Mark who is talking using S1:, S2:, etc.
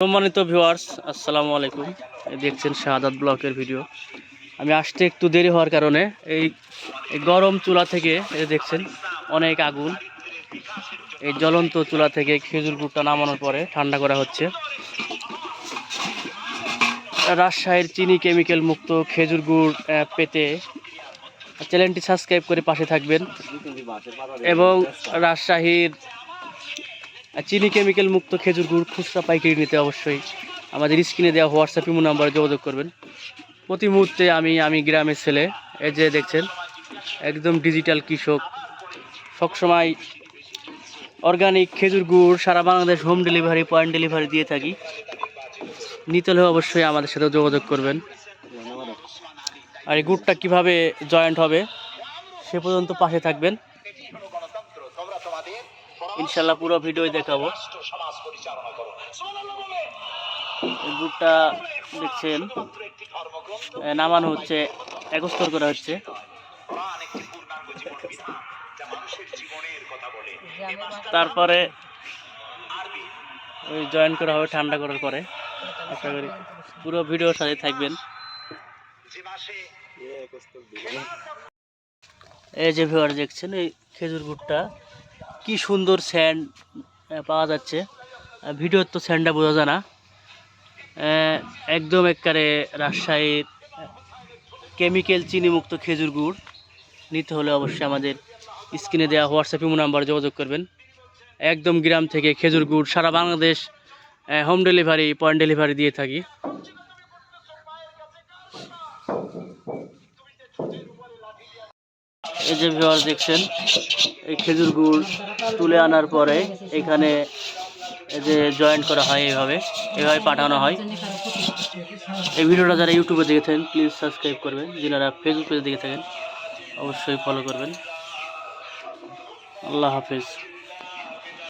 S1: সম্মানিত ভিউয়ার্স আসসালামু আলাইকুম। দেখছেন শাহাদাত ব্লকের ভিডিও আমি আসতে একটু দেরি হওয়ার কারণে এই গরম চুলা থেকে দেখছেন, অনেক আগুন। এই জ্বলন্ত চুলা থেকে খেজুর গুড়টা নামানোর পরে ঠান্ডা করা হচ্ছে। রাজশাহীর চিনি কেমিক্যাল মুক্ত খেজুর গুড় পেতে চ্যানেলটি সাবস্ক্রাইব করে পাশে থাকবেন। এবং রাজশাহীর চিনি কেমিক্যাল মুক্ত খেজুর গুড়, খুচরা পাইকারি নিতে অবশ্যই। আমাদের স্ক্রিনে দেওয়া হোয়াটসঅ্যাপ ইমো নাম্বারে যোগাযোগ করবেন। প্রতি মুহূর্তে আমি আমি গ্রামের ছেলে, এই যে দেখছেন, একদম ডিজিটাল কৃষক। সবসময় অর্গানিক খেজুর গুড়, সারা Bangladesh home delivery point delivery দিয়ে থাকি। নিতে অবশ্যই আমাদের সাথে যোগাযোগ করবেন। আর এই গুড়টা কীভাবে জয়েন্ট হবে, সে পর্যন্ত পাশে থাকবেন। ইনশাল্লাহ পুরো ভিডিও দেখাবো। বুটটা দেখছেন নামানো হচ্ছে, একস্তর করা হচ্ছে। তারপরে ওই জয়েন করা হবে ঠান্ডা করার পরে। আশা করি পুরো ভিডিওর সাথে থাকবেন। এই যে ভিউয়ার দেখছেন, এই খেজুর গুড়টা। কি সুন্দর স্যান্ড পাওয়া যাচ্ছে। ভিডিওর তো স্যান্ডটা বোঝা যায় না। একদম একবারে রাজশাহীর কেমিক্যাল চিনিমুক্ত খেজুর গুড়। নিতে হলে অবশ্যই আমাদের স্ক্রিনে দেওয়া হোয়াটসঅ্যাপ ইমো নাম্বারে যোগাযোগ করবেন। একদম গ্রাম থেকে খেজুর গুড় সারা Bangladesh home delivery point delivery দিয়ে থাকি। এই যে ভিউয়ার দেখছেন, এই খেজুর গুড় তুলে আনার পরে এখানে যে জয়েন্ট করা হয় এইভাবে এভাবে পাঠানো হয়। এই ভিডিওটা যারা ইউটিউবে দেখেছেন প্লিজ সাবস্ক্রাইব করবেন। যারা ফেসবুক পেজে দেখে থাকেন, অবশ্যই ফলো করবেন। আল্লাহ হাফেজ।